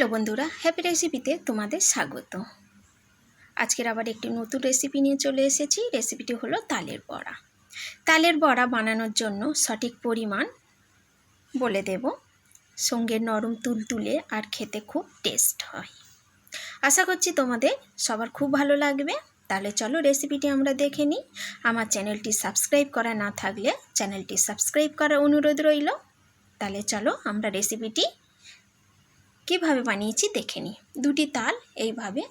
Hello বন্ধুরা happy রেসিপিতে তোমাদের স্বাগত। আজকের আবার একটি নতুন রেসিপি নিয়ে চলে এসেছি রেসিপিটি হলো তালের বড়া। তালের বড়া বানানোর জন্য সঠিক পরিমাণ বলে দেব। সঙ্গে নরম তুলতুলে আর খেতে খুব টেস্ট হয়। আশা করছি তোমাদের সবার খুব ভালো লাগবে। তাহলে চলো রেসিপিটি আমরা দেখে নিই। আমার চ্যানেলটি সাবস্ক্রাইব করা না থাকলে চ্যানেলটি সাবস্ক্রাইব করার অনুরোধ রইল। তাহলে চলো আমরা রেসিপিটি কীভাবে বানিয়েছি দেখে নিই। দুটি তাল এইভাবে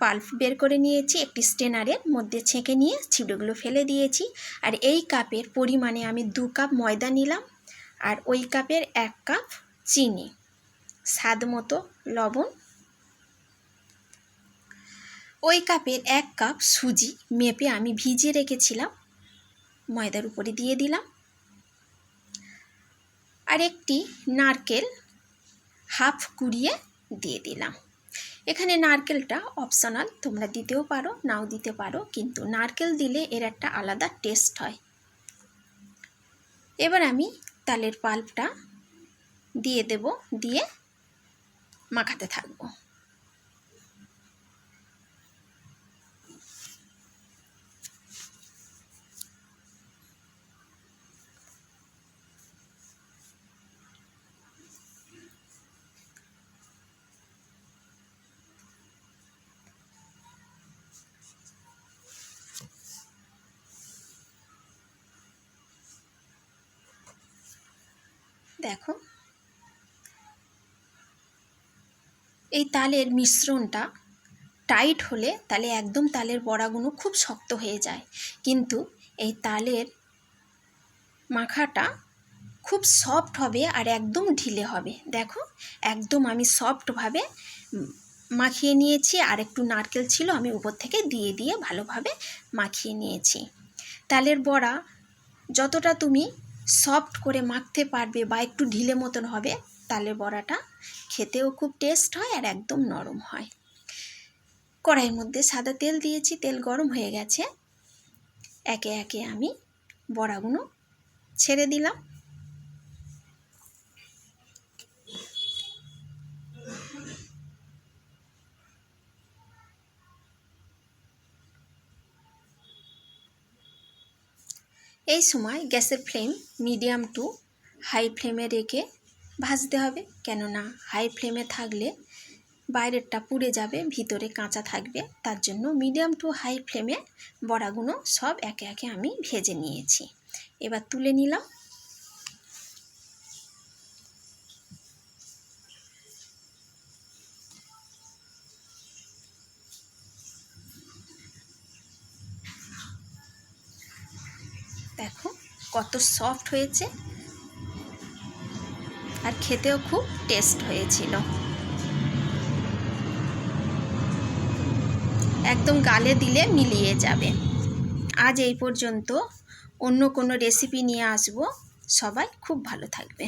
পাল্প বের করে নিয়েছি, একটি স্টেনারের মধ্যে ছেঁকে নিয়ে ছিপড়েগুলো ফেলে দিয়েছি। আর এই কাপের পরিমাণে আমি দু কাপ ময়দা নিলাম আর ওই কাপের এক কাপ চিনি, স্বাদ মতো লবণ। ওই কাপের এক কাপ সুজি মেপে আমি ভিজিয়ে রেখেছিলাম, ময়দার উপরে দিয়ে দিলাম। আর একটি নারকেল হাফ কুড়িয়ে দিয়ে দিলাম। এখানে নারকেলটা অপশনাল তোমরা দিতেও পারো, নাও দিতে পারো, কিন্তু নারকেল দিলে এর একটা আলাদা টেস্ট হয়। এবার আমি তালের পাল্পটা দিয়ে দেব, দিয়ে মাখাতে থাকব। দেখো। এই তালের মিশ্রণটা টাইট হলে তাহলে একদম তালের বড়াগুলো খুব শক্ত হয়ে যায়। কিন্তু এই তালের মাখাটা খুব সফট হবে আর একদম ঢিলে হবে। দেখো, একদম আমি সফটভাবে মাখিয়ে নিয়েছি আর একটু নারকেল ছিল আমি উপর থেকে দিয়ে দিয়ে ভালোভাবে মাখিয়ে নিয়েছি। তালের বড়া যতটা তুমি সফট করে মাখতে পারবে বা একটু ঢিলে মতন হবে তালে বড়াটা খেতেও খুব টেস্ট হয় আর একদম নরম হয়। কড়াইয়ের মধ্যে সাদা তেল দিয়েছি, তেল গরম হয়ে গেছে। একে একে আমি বড়াগুলো ছেড়ে দিলাম। এই সময় গ্যাসের ফ্লেম মিডিয়াম টু হাই ফ্লেমে রেখে ভাজতে হবে। কেননা হাই ফ্লেমে থাকলে বাইরেরটা পুড়ে যাবে, ভিতরে কাঁচা থাকবে। তার জন্য মিডিয়াম টু হাই ফ্লেমে বড়াগুলো সব একে একে আমি ভেজে নিয়েছি। এবার তুলে নিলাম। দেখো কত সফট হয়েছে। আর খেতেও খুব টেস্ট হয়েছিল। একদম গালে দিলে মিলিয়ে যাবে। আজ এই পর্যন্ত অন্য কোনো রেসিপি নিয়ে আসব। সবাই খুব ভালো থাকবে।